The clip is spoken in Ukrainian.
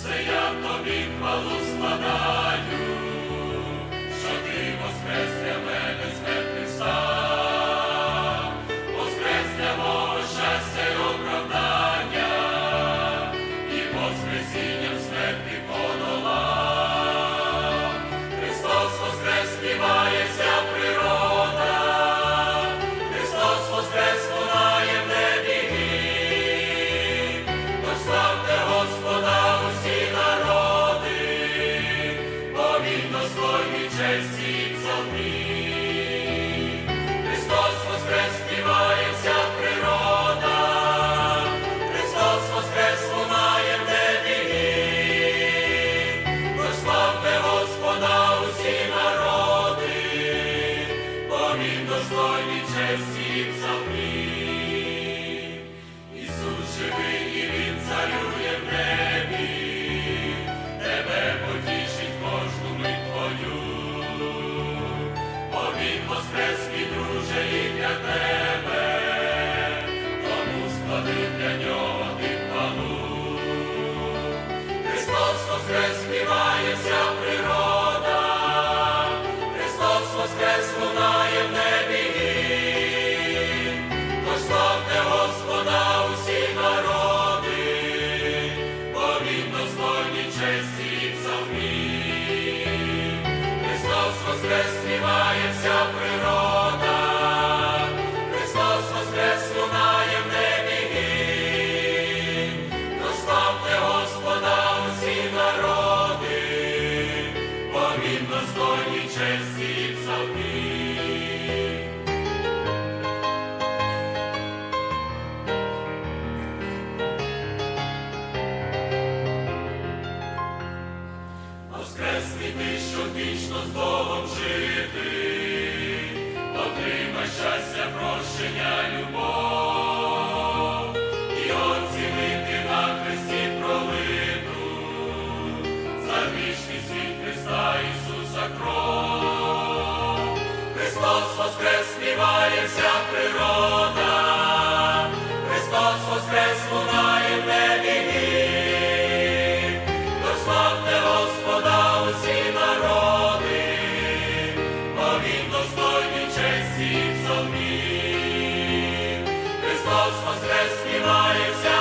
все я тобі хвалу складаю. Він друже і для тебе, тому склади для нього ти хвалу. Христос воскрес, вся природа, Христос воскрес, лунає в небі гімн. Господа усі народи, бо Він достойний честі і воскрес, співає вся природа, жити, отримай щастя, прощення, любов вся природа, Христос воскрес, лунає в небі дославте Господа усі народи, бо Він достойний честі і. Христос воскрес, співає вся